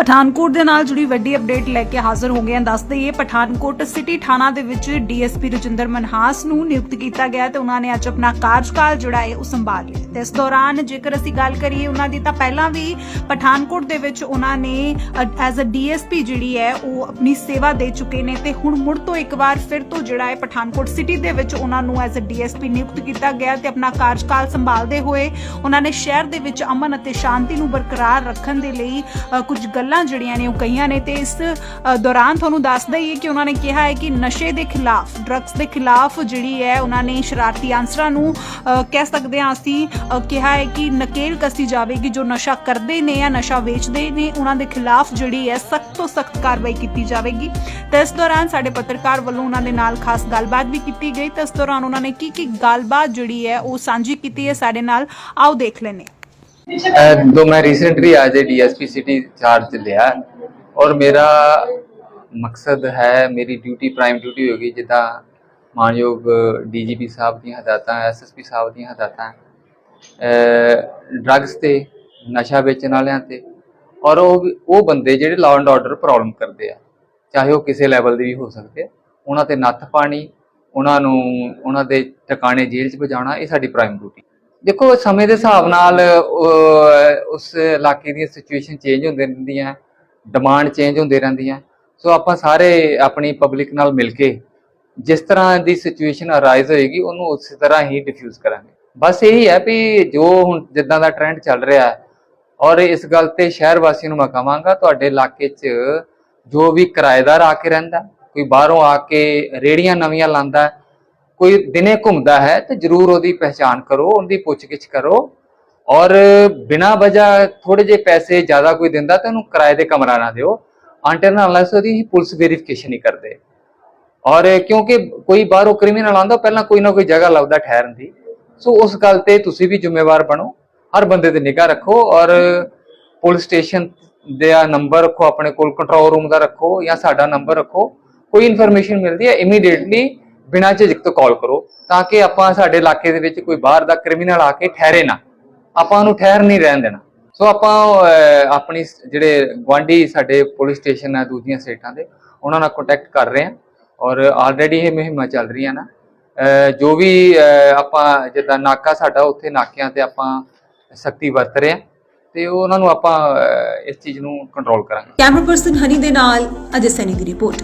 ਪਠਾਨਕੋਟ ਦੇ ਨਾਲ ਜੁੜੀ ਵੱਡੀ ਅਪਡੇਟ ਲੈ ਕੇ ਹਾਜ਼ਰ ਹੋ ਗਏ ਹਾਂ। ਦੱਸ ਦਈਏ, ਪਠਾਨਕੋਟ ਸਿਟੀ ਥਾਣਾ ਦੇ ਵਿੱਚ ਡੀਐਸਪੀ ਰਜਿੰਦਰ ਮਨਹਾਸ ਨੂੰ ਨਿਯੁਕਤ ਕੀਤਾ ਗਿਆ ਤੇ ਉਹਨਾਂ ਨੇ ਅੱਜ ਆਪਣਾ ਕਾਰਜਕਾਲ ਜਿਹੜਾ ਹੈ ਉਹ ਸੰਭਾਲ ਲਿਆ। ਤੇ ਇਸ ਦੌਰਾਨ ਜੇਕਰ ਅਸੀਂ ਗੱਲ ਕਰੀਏ ਉਹਨਾਂ ਦੀ, ਤਾਂ ਪਹਿਲਾਂ ਵੀ ਪਠਾਨਕੋਟ ਦੇ ਵਿੱਚ ਉਹਨਾਂ ਨੇ ਐਜ਼ ਅ ਡੀਐਸਪੀ ਜਿਹੜੀ ਹੈ, ਉਹ ਆਪਣੀ ਸੇਵਾ ਦੇ ਚੁੱਕੇ ਨੇ ਤੇ ਹੁਣ ਮੁੜ ਤੋਂ ਇੱਕ ਵਾਰ ਫਿਰ ਤੋਂ ਜਿਹੜਾ ਹੈ ਪਠਾਨਕੋਟ ਸਿਟੀ ਦੇ ਵਿੱਚ ਉਹਨਾਂ ਨੂੰ ਐਜ਼ ਅ ਡੀਐਸਪੀ ਨਿਯੁਕਤ ਕੀਤਾ ਗਿਆ ਤੇ ਆਪਣਾ ਕਾਰਜਕਾਲ ਸੰਭਾਲਦੇ ਹੋਏ ਉਹਨਾਂ ਨੇ ਸ਼ਹਿਰ ਦੇ ਵਿੱਚ ਅਮਨ ਅਤੇ ਸ਼ਾਂਤੀ ਨੂੰ ਬਰਕਰਾਰ ਰੱਖਣ ਦੇ ਲਈ ਕੁਝ ਗੱਲ ਜਿਹੜੀਆਂ ਨੇ ਉਹ ਕਹੀਆਂ ਨੇ ਤੇ ਇਸ ਦੌਰਾਨ ਤੁਹਾਨੂੰ ਦੱਸ ਦਈਏ ਕਿ ਉਹਨਾਂ ਨੇ ਕਿਹਾ ਹੈ ਕਿ ਨਸ਼ੇ ਦੇ ਖਿਲਾਫ ਡਰੱਗਸ ਦੇ ਖਿਲਾਫ ਜਿਹੜੀ ਹੈ ਉਹਨਾਂ ਨੇ ਸ਼ਰਾਰਤੀ ਆਂਸਰਾਂ ਨੂੰ ਕਹਿ ਸਕਦੇ ਹਾਂ ਅਸੀਂ ਕਿਹਾ ਹੈ ਕਿ ਨਕੇਲ ਕਸੀ ਜਾਵੇਗੀ ਜੋ ਨਸ਼ਾ ਕਰਦੇ ਨੇ ਜਾਂ ਨਸ਼ਾ ਵੇਚਦੇ ਨੇ ਉਹਨਾਂ ਦੇ ਖਿਲਾਫ ਜਿਹੜੀ ਹੈ ਸਖਤ ਤੋਂ ਸਖਤ ਕਾਰਵਾਈ ਕੀਤੀ ਜਾਵੇਗੀ। ਤੇ ਇਸ ਦੌਰਾਨ ਸਾਡੇ ਪੱਤਰਕਾਰ ਵੱਲੋਂ ਉਹਨਾਂ ਦੇ ਨਾਲ ਖਾਸ ਗੱਲਬਾਤ ਵੀ ਕੀਤੀ ਗਈ। ਤੇ ਇਸ ਦੌਰਾਨ ਉਹਨਾਂ ਨੇ ਕੀ ਕੀ ਗੱਲਬਾਤ ਜਿਹੜੀ ਹੈ ਉਹ ਸਾਂਝੀ ਕੀਤੀ ਹੈ, ਸਾਡੇ ਨਾਲ ਆਓ ਦੇਖ ਲੈਂਦੇ ਹਾਂ ਅਹ ਦੋ ਮੈਂ ਰੀਸੈਂਟਲੀ ਅੱਜ ਡੀਐਸਪੀ ਸਿਟੀ ਚਾਰਜ ਲਿਆ ਔਰ ਮੇਰਾ ਮਕਸਦ ਹੈ, ਮੇਰੀ ਡਿਊਟੀ ਪ੍ਰਾਈਮ ਡਿਊਟੀ ਹੋਗੀ ਜਿੱਦਾਂ ਮਾਨਯੋਗ ਡੀਜੀਪੀ ਸਾਹਿਬ ਦੀਆਂ ਹਦਾਇਤਾਂ ਐਸਐਸਪੀ ਸਾਹਿਬ ਦੀਆਂ ਹਦਾਇਤਾਂ ਡਰੱਗਸ ਤੇ, ਨਸ਼ਾ ਵੇਚਣ ਵਾਲਿਆਂ ਤੇ ਔਰ ਉਹ ਵੀ- ਉਹ ਬੰਦੇ ਜਿਹੜੇ ਲਾਅ ਐਂਡ ਆਰਡਰ ਪ੍ਰੋਬਲਮ ਕਰਦੇ ਆ, ਚਾਹੇ ਉਹ ਕਿਸੇ ਲੈਵਲ ਦੇ ਵੀ ਹੋ ਸਕਦੇ ਆ, ਉਹਨਾਂ ਤੇ ਨੱਥ ਪਾਣੀ, ਉਹਨਾਂ ਨੂੰ, ਉਹਨਾਂ ਦੇ ਟਿਕਾਣੇ ਜੇਲ੍ਹ 'ਚ ਭਜਾਉਣਾ ਇਹ ਸਾਡੀ ਪ੍ਰਾਈਮ ਡਿਊਟੀ ਦੇਖੋ, ਸਮੇਂ ਦੇ ਹਿਸਾਬ ਨਾਲ ਉਸ ਇਲਾਕੇ ਦੀ ਸਿਚੁਏਸ਼ਨ ਚੇਂਜ ਹੁੰਦੇ ਰਹਿੰਦੀਆਂ ਡਿਮਾਂਡ ਚੇਂਜ ਹੁੰਦੀ ਰਹਿੰਦੀ ਹੈ ਸੋ ਆਪਾਂ ਸਾਰੇ ਆਪਣੀ ਪਬਲਿਕ ਨਾਲ ਮਿਲ ਕੇ ਜਿਸ ਤਰ੍ਹਾਂ ਦੀ ਸਿਚੁਏਸ਼ਨ ਅਰਾਈਜ਼ ਹੋਏਗੀ, ਉਹਨੂੰ ਉਸੇ ਤਰ੍ਹਾਂ ਹੀ ਡਿਫਿਊਜ਼ ਕਰਾਂਗੇ। ਬਸ ਇਹੀ ਹੈ ਵੀ ਜੋ ਹੁਣ ਜਿੱਦਾਂ ਦਾ ਟ੍ਰੈਂਡ ਚੱਲ ਰਿਹਾ ਹੈ, ਔਰ ਇਸ ਗੱਲ ਤੇ ਸ਼ਹਿਰ ਵਾਸੀਆਂ ਨੂੰ ਮੈਂ ਕਹਾਂਗਾ, ਤੁਹਾਡੇ ਇਲਾਕੇ 'ਚ ਜੋ ਵੀ ਕਿਰਾਏਦਾਰ ਆ ਕੇ ਰਹਿੰਦਾ, ਕੋਈ ਬਾਹਰੋਂ ਆ ਕੇ ਰੇੜੀਆਂ ਨਵੀਆਂ ਲਾਂਦਾ ਕੋਈ ਦਿਨੇ ਘੁੰਮਦਾ ਹੈ ਤੇ ਜਰੂਰ ਉਹਦੀ ਪਹਿਚਾਣ ਕਰੋ, ਉਹਦੀ ਪੁੱਛਗਿੱਛ ਕਰੋ। ਔਰ ਬਿਨਾਂ ਵਜ੍ਹਾ ਥੋੜੇ ਜਿਹੇ ਪੈਸੇ ਜ਼ਿਆਦਾ ਕੋਈ ਦਿੰਦਾ ਤਾਂ ਉਹਨੂੰ ਕਿਰਾਏ ਦੇ ਕਮਰਾ ਨਾ ਦਿਓ। ਅੰਟਰ ਨਾਲ ਅਨਲੈਸ ਉਹਦੀ ਪੁਲਿਸ ਵੈਰੀਫਿਕੇਸ਼ਨ ਹੀ ਕਰਦੇ। ਔਰ ਕਿਉਂਕਿ ਕੋਈ ਬਾਹਰੋਂ ਕ੍ਰਿਮੀਨਲ ਆਉਂਦਾ ਪਹਿਲਾਂ ਕੋਈ ਨਾ ਕੋਈ ਜਗ੍ਹਾ ਲੱਭਦਾ ਠਹਿਰਨ ਦੀ। ਸੋ ਉਸ ਗੱਲ ਤੇ ਤੁਸੀਂ ਵੀ ਜ਼ਿੰਮੇਵਾਰ ਬਣੋ। ਹਰ ਬੰਦੇ ਤੇ ਨਿਗਾਹ ਰੱਖੋ ਔਰ ਪੁਲਿਸ ਸਟੇਸ਼ਨ ਦਾ ਨੰਬਰ ਰੱਖੋ, ਆਪਣੇ ਕੋਲ ਕੰਟਰੋਲ ਰੂਮ ਦਾ ਰੱਖੋ ਜਾਂ ਸਾਡਾ ਨੰਬਰ ਰੱਖੋ। ਕੋਈ ਇਨਫੋਰਮੇਸ਼ਨ ਮਿਲਦੀ ਹੈ ਇਮੀਡੀਏਟਲੀ ਬਿਨਾਂ ਝਿਜਕ ਤੋਂ ਕਾਲ ਕਰੋ ਤਾਂ ਕਿ ਆਪਾਂ ਸਾਡੇ ਇਲਾਕੇ ਦੇ ਵਿੱਚ ਕੋਈ ਬਾਹਰ ਦਾ ਕ੍ਰਿਮੀਨਲ ਆ ਕੇ ਠਹਿਰੇ ਨਾ। ਆਪਾਂ ਉਹਨੂੰ ਠਹਿਰ ਨਹੀਂ ਰਹਿਣ ਦੇਣਾ। ਸੋ ਆਪਾਂ ਆਪਣੀ ਜਿਹੜੇ ਗਵਾਂਢੀ ਸਾਡੇ ਪੁਲਿਸ ਸਟੇਸ਼ਨ ਹੈ ਦੂਜੀਆਂ ਸਟੇਟਾਂ ਦੇ, ਉਹਨਾਂ ਨਾਲ ਕੰਟੈਕਟ ਕਰ ਰਹੇ ਹਾਂ। ਔਰ ਆਲਰੇਡੀ ਇਹ ਮੁਹਿੰਮਾਂ ਚੱਲ ਰਹੀਆਂ ਨਾ। ਜੋ ਵੀ ਆਪਾਂ ਜਿੱਦਾਂ ਨਾਕਾ ਸਾਡਾ, ਉੱਥੇ ਨਾਕਿਆਂ ਤੇ ਆਪਾਂ ਸਖਤੀ ਵਰਤ ਰਹੇ ਹਾਂ ਤੇ ਉਹਨਾਂ ਨੂੰ ਆਪਾਂ ਇਸ ਚੀਜ਼ ਨੂੰ ਕੰਟਰੋਲ ਕਰਾਂਗੇ। ਕੈਮਰਾ ਪਰਸਨ ਹਨੀ ਦੇ ਨਾਲ ਅਜੇ ਸੈਨੀ ਦੀ ਰਿਪੋਰਟ